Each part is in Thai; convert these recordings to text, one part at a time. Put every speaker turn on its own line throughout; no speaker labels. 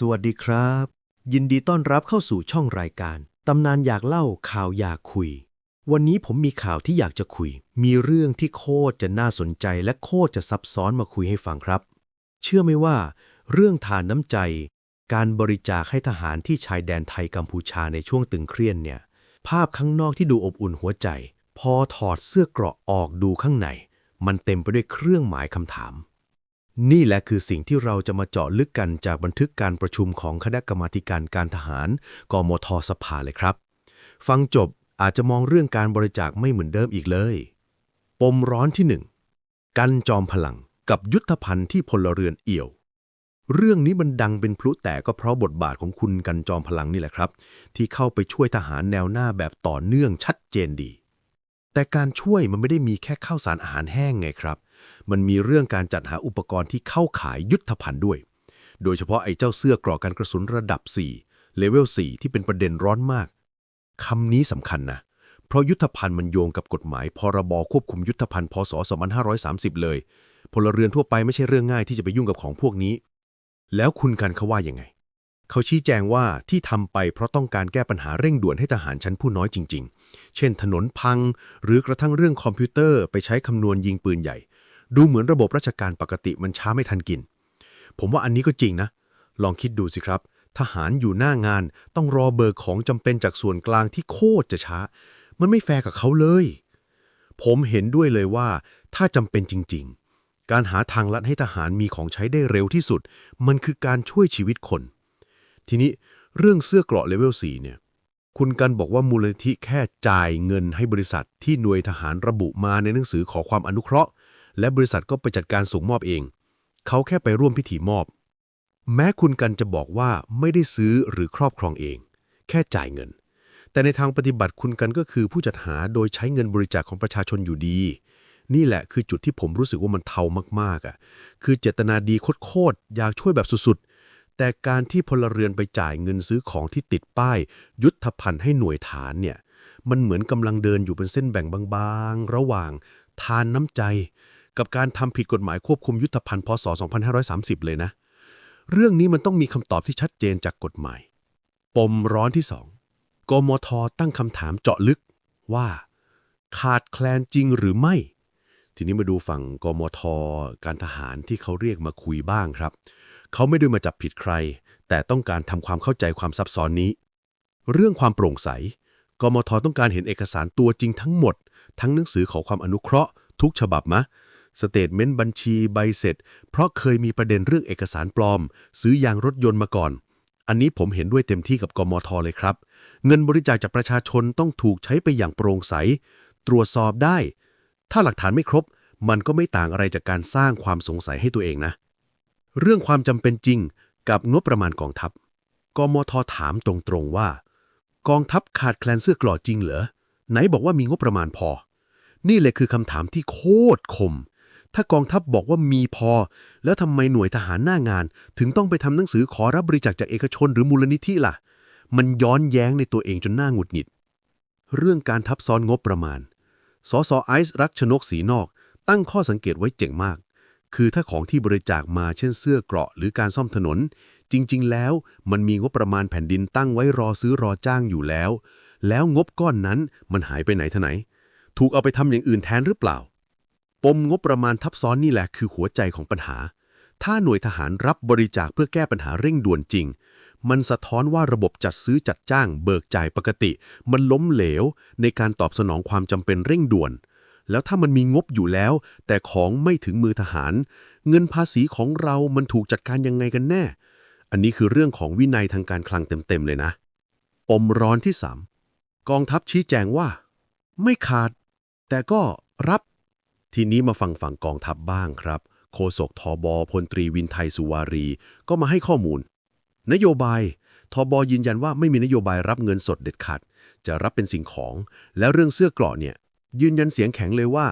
สวัสดีครับ ยินดีต้อนรับเข้าสู่ช่องรายการ ตำนานอยากเล่าข่าวอยากคุย วันนี้ผมมีข่าวที่อยากจะคุย มีเรื่องที่โคตรจะน่าสนใจและโคตรจะซับซ้อนมาคุยให้ฟังครับ เชื่อไหมว่า เรื่องทานน้ำใจ การบริจาคให้ทหารที่ชายแดนไทยกัมพูชาในช่วงตึงเครียดเนี่ย ภาพข้างนอกที่ดูอบอุ่นหัวใจ พอถอดเสื้อเกราะออกดูข้างใน มันเต็มไปด้วยเครื่องหมายคำถาม นี่แหละคือสิ่งที่เราจะมาเจาะลึกกันจากบันทึกการประชุมของคณะกรรมาการการทหาร กมทสภาเลยครับ ฟังจบอาจจะมองเรื่องการบริจาคไม่เหมือนเดิมอีกเลย ปมร้อนที่หนึ่งกันจอมพลังกับยุทธภัณฑ์ที่พลเรือนเอี่ยว เรื่องนี้มันดังเป็นพลุแต่ก็เพราะบทบาทของคุณกันจอมพลังนี่แหละครับ ที่เข้าไปช่วยทหารแนวหน้าแบบต่อเนื่องชัดเจนดี แต่การช่วยมันไม่ได้มีแค่ข้าวสารอาหารแห้งไงครับ มันมีเรื่องการจัดหาอุปกรณ์ที่เข้าขายยุทธภัณฑ์ด้วย โดยเฉพาะไอ้เจ้าเสื้อกรอกกันกระสุนระดับ 4 เลเวล 4 ที่เป็นประเด็นร้อนมาก คำนี้สำคัญนะ เพราะยุทธภัณฑ์มันโยงกับกฎหมาย พรบควบคุมยุทธภัณฑ์พศ 2530 เลย พลเรือนทั่วไปไม่ใช่เรื่องง่ายที่จะไปยุ่งกับของพวกนี้ แล้วคุณกันเขาว่ายังไง เขาชี้แจงว่าที่ทำไปเพราะต้องการแก้ปัญหาเร่งด่วนให้ทหารชั้นผู้น้อยจริง ๆ เช่นถนนพัง หรือกระทั่งเรื่องคอมพิวเตอร์ไปใช้คำนวณยิงปืนใหญ่ ดูเหมือนระบบราชการปกติมันช้าไม่ทันกิน ผมว่าอันนี้ก็จริงนะ ลองคิดดูสิครับ ทหารอยู่หน้างานต้องรอเบิกของจำเป็นจากส่วนกลางที่โคตรจะช้า มันไม่แฟร์กับเขาเลย ผมเห็นด้วยเลยว่า ถ้าจำเป็นจริง ๆ การหาทางลัดให้ทหารมีของใช้ได้เร็วที่สุด มันคือการช่วยชีวิตคน ทีนี้เรื่องเสื้อเกราะเลเวล4เนี่ย คุณกันบอกว่ามูลนิธิแค่จ่ายเงินให้บริษัทที่หน่วยทหารระบุมาในหนังสือขอความอนุเคราะห์ และบริษัทก็ไปจัดการส่งมอบเอง เขาแค่ไปร่วมพิธีมอบ แม้คุณกันจะบอกว่าไม่ได้ซื้อหรือครอบครองเอง แค่จ่ายเงิน แต่ในทางปฏิบัติคุณกันก็คือผู้จัดหาโดยใช้เงินบริจาคของประชาชนอยู่ดี นี่แหละคือจุดที่ผมรู้สึกว่ามันเทามากๆอะคือเจตนาดีโคตรๆอยากช่วยแบบสุด แต่การที่พลเรือนไปจ่ายเงินซื้อของที่ติดป้าย ยุทธภัณฑ์ให้หน่วยฐานเนี่ย มันเหมือนกำลังเดินอยู่เป็นเส้นแบ่งบางๆ ระหว่างทานน้ำใจ กับการทำผิดกฎหมายควบคุมยุทธภัณฑ์พศ 2530 เลยนะ เรื่องนี้มันต้องมีคำตอบที่ชัดเจนจากกฎหมาย ปมร้อนที่สองกมทตั้งคำถามเจาะลึกว่า ขาดแคลนจริงหรือไม่ ทีนี้มาดูฝั่งกมทการทหารที่เขาเรียกมาคุยบ้างครับ เขาไม่ได้มาจับผิดใคร แต่ต้องการทำความเข้าใจความซับซ้อนนี้ เรื่องความโปร่งใส กมทต้องการเห็นเอกสารตัวจริงทั้งหมด ทั้งหนังสือขอความอนุเคราะห์ ทุกฉบับมะสเตทเมนต์บัญชีใบเสร็จ เพราะเคยมีประเด็นเรื่องเอกสารปลอม ซื้อยางรถยนต์มาก่อน อันนี้ผมเห็นด้วยเต็มที่กับกมทเลยครับ เงินบริจาคจากประชาชนต้องถูกใช้ไปอย่างโปร่งใส ตรวจสอบได้ ถ้าหลักฐานไม่ครบ มันก็ไม่ต่างอะไรจากการสร้างความสงสัยให้ตัวเองนะ เรื่องความจำเป็นจริงกับงบประมาณกองทัพ กมทถามตรงๆว่า กองทัพขาดแคลนเสื้อกลอจริงเหรอ ไหนบอกว่ามีงบประมาณพอ นี่แหละคือคำถามที่โคตรคม ถ้ากองทัพบอกว่ามีพอ แล้วทำไมหน่วยทหารหน้างาน ถึงต้องไปทำหนังสือขอรับบริจาคจากเอกชนหรือมูลนิธิล่ะ มันย้อนแย้งในตัวเองจนหน้าหงุดหงิด เรื่องการทับซ้อนงบประมาณ สสไอซ์รักชนกสีนอก ตั้งข้อสังเกตไว้เจ๋งมาก คือถ้าของที่บริจาคมาเช่นเสื้อเกราะหรือการซ่อมถนน จริง ๆ แล้วมันมีงบประมาณแผ่นดินตั้งไว้รอซื้อรอจ้างอยู่แล้ว แล้วงบก้อนนั้นมันหายไปไหนทไหน ถูกเอาไปทำอย่างอื่นแทนหรือเปล่า ปมงบประมาณทับซ้อนนี่แหละคือหัวใจของปัญหา ถ้าหน่วยทหารรับบริจาคเพื่อแก้ปัญหาเร่งด่วนจริง มันสะท้อนว่าระบบจัดซื้อจัดจ้าง เบิกจ่ายปกติ มันล้มเหลว ในการตอบสนองความจำเป็นเร่งด่วน แล้วถ้ามันมีงบอยู่แล้ว แต่ของไม่ถึงมือทหาร เงินภาษีของเรามันถูกจัดการยังไงกันแน่ อันนี้คือเรื่องของวินัยทางการคลังเต็มๆเลยนะ ปมร้อนที่ 3 กองทัพชี้แจงว่า ไม่ขาด แต่ก็รับ ทีนี้มาฟังฝั่งกองทัพบ้างครับ โฆษกทบพลตรีวินไทยสุวารี ก็มาให้ข้อมูล นโยบายทบยืนยันว่าไม่มีนโยบายรับเงินสดเด็ดขาด จะรับเป็นสิ่งของ แล้วเรื่องเสื้อกราะเนี่ย ยืนยันเสียงแข็งเลยว่า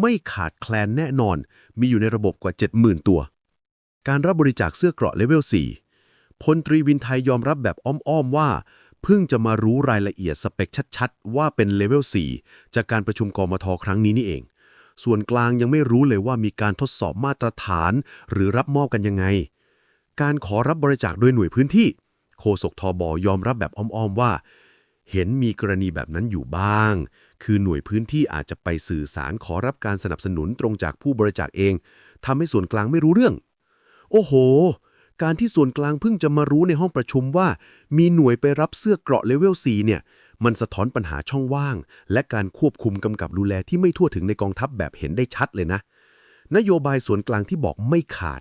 ไม่ขาดแคลนแน่นอน มีอยู่ในระบบกว่า 70,000 ตัว การรับบริจาคเสื้อเกราะเลเวล 4 พลตรีวินไทยยอมรับแบบอ้อม ๆ ว่า เพิ่งจะมารู้รายละเอียดสเปคชัด ๆ ว่าเป็นเลเวล 4 จากการประชุมกมทครั้งนี้นี่เอง ส่วนกลางยังไม่รู้เลยว่ามีการทดสอบมาตรฐาน หรือรับมอบกันยังไง
การขอรับบริจาคโดยหน่วยพื้นที่ โฆษกทบยอมรับแบบอ้อม ๆ ว่า เห็นมีกรณีแบบนั้นอยู่บ้าง คือหน่วยพื้นที่อาจจะไปสื่อสารขอรับการสนับสนุนตรงจากผู้บริจาคเองทำให้ส่วนกลางไม่รู้เรื่อง โอ้โห การที่ส่วนกลางเพิ่งจะมารู้ในห้องประชุมว่า มีหน่วยไปรับเสื้อเกราะเลเวล 4 เนี่ย มันสะท้อนปัญหาช่องว่าง และการควบคุมกำกับดูแลที่ไม่ทั่วถึงในกองทัพแบบเห็นได้ชัดเลยนะ นโยบายส่วนกลางที่บอกไม่ขาด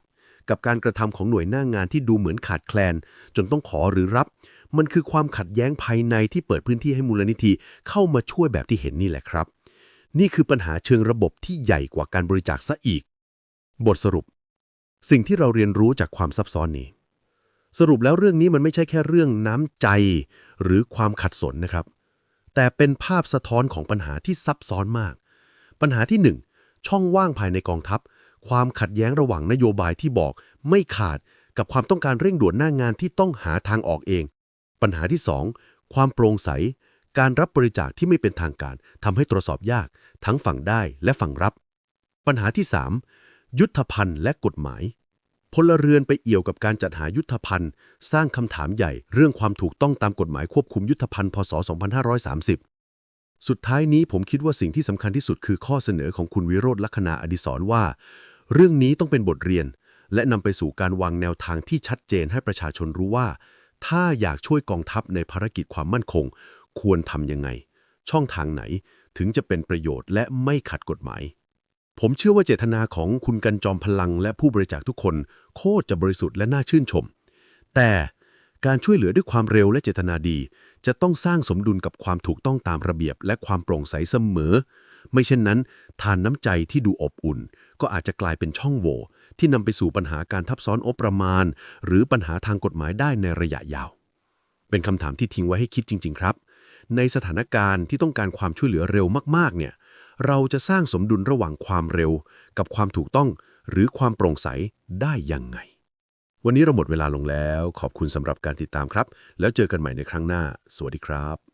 กับการกระทำของหน่วยหน้างานที่ดูเหมือนขาดแคลน จนต้องขอหรือรับ มันคือความขัดแย้งภายในที่เปิดพื้นที่ให้มูลนิธิเข้ามาช่วยแบบที่เห็นนี่แหละครับ นี่คือปัญหาเชิงระบบที่ใหญ่กว่าการบริจาคซะอีก บทสรุป สิ่งที่เราเรียนรู้จากความซับซ้อนนี้ สรุปแล้วเรื่องนี้มันไม่ใช่แค่เรื่องน้ำใจ หรือความขัดสนนะครับ แต่เป็นภาพสะท้อนของปัญหาที่ซับซ้อนมาก ปัญหาที่หนึ่งช่องว่างภายในกองทัพ ความขัดแย้งระหว่างนโยบายที่บอกไม่ขาดกับความต้องการเร่งด่วนหน้างานที่ต้องหาทางออกเอง ปัญหาที่สองความโปร่งใส การรับบริจาคที่ไม่เป็นทางการทำให้ตรวจสอบยาก ทั้งฝั่งได้และฝั่งรับ ปัญหาที่ 3 ยุทธภัณฑ์และกฎหมาย พลเรือนไปเอี่ยวกับการจัดหายุทธภัณฑ์ สร้างคำถามใหญ่ เรื่องความถูกต้องตามกฎหมายควบคุมยุทธภัณฑ์พศ 2530สุดท้ายนี้ผมคิดว่าสิ่งที่สำคัญที่สุดคือข้อเสนอของคุณวิโรธลัคนาอดิศรว่า เรื่องนี้ต้องเป็นบทเรียน และนำไปสู่การวางแนวทางที่ชัดเจนให้ประชาชนรู้ว่า ถ้าอยากช่วยกองทัพในภารกิจความมั่นคง ควรทำยังไง ช่องทางไหนถึงจะเป็นประโยชน์และไม่ขัดกฎหมาย ผมเชื่อว่าเจตนาของคุณกันจอมพลังและผู้บริจาคทุกคน โคตรจะบริสุทธิ์และน่าชื่นชม แต่การช่วยเหลือด้วยความเร็วและเจตนาดี จะต้องสร้างสมดุลกับความถูกต้องตามระเบียบ และความโปร่งใสเสมอ ไม่เช่นนั้น ทานน้ำใจที่ดูอบอุ่น ก็อาจจะกลายเป็นช่องโหว่ ที่นำไปสู่ปัญหาการทับซ้อนงบประมาณ หรือปัญหาทางกฎหมายได้ในระยะยาว เป็นคำถามที่ทิ้งไว้ให้คิดจริง ๆ ครับ ในสถานการณ์ที่ต้องการความช่วยเหลือเร็วมากๆ เนี่ย เราจะสร้างสมดุลระหว่างความเร็ว กับความถูกต้องหรือความโปร่งใสได้ยังไง วันนี้เราหมดเวลาลงแล้ว ขอบคุณสำหรับการติดตามครับ แล้วเจอกันใหม่ในครั้งหน้า สวัสดีครับ